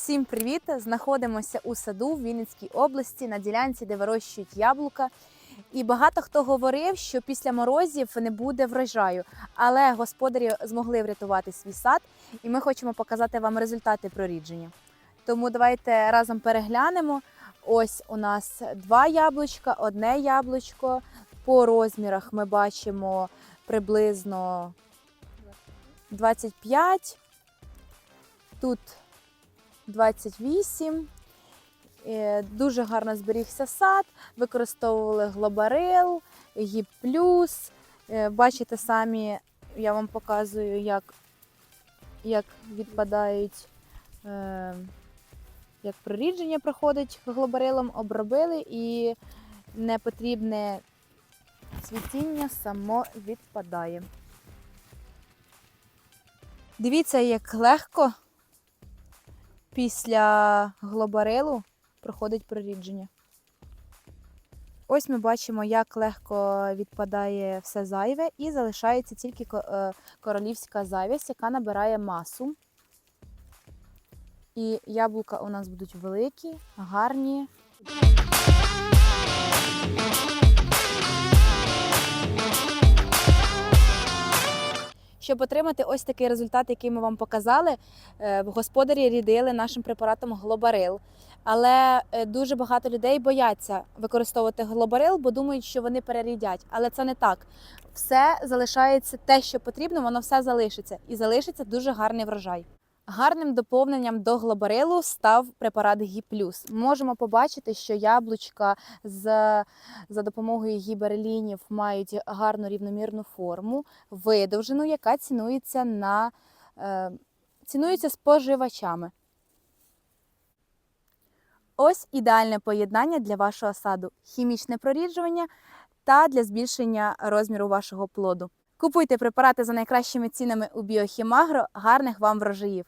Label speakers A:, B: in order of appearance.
A: Всім привіт! Знаходимося у саду в Вінницькій області на ділянці, де вирощують яблука. І багато хто говорив, що після морозів не буде врожаю, але господарі змогли врятувати свій сад, і ми хочемо показати вам результати прорідження. Тому давайте разом переглянемо. Ось у нас два яблучка, одне яблучко. По розмірах ми бачимо приблизно 25. Тут 28. Е, Дуже гарно зберігся сад. Використовували глобарил, гіплюс. Е, Бачите самі, я вам показую, як, як відпадають, е, як прорідження проходить глобарилом, обробили і непотрібне цвітіння само відпадає. Дивіться, як легко після глобарилу проходить прорідження. Ось ми бачимо, як легко відпадає все зайве, і залишається тільки е, королівська завість, яка набирає масу. І яблука у нас будуть великі, гарні. Щоб отримати ось такий результат, який ми вам показали, е, господарі рідили нашим препаратом глобарил. Але е, дуже багато людей бояться використовувати глобарил, бо думають, що вони перерідять. Але це не так. Все залишається те, що потрібно, воно все залишиться. І залишиться дуже гарний врожай. Гарним доповненням до глобарилу став препарат Гіплюс. Можемо побачити, що яблучка з, за допомогою гіберлінів мають гарну рівномірну форму, видовжену, яка цінується на е, цінується споживачами. Ось ідеальне поєднання для вашого саду: хімічне проріджування та для збільшення розміру вашого плоду. Купуйте препарати за найкращими цінами у Біохімагро. Гарних вам врожаїв!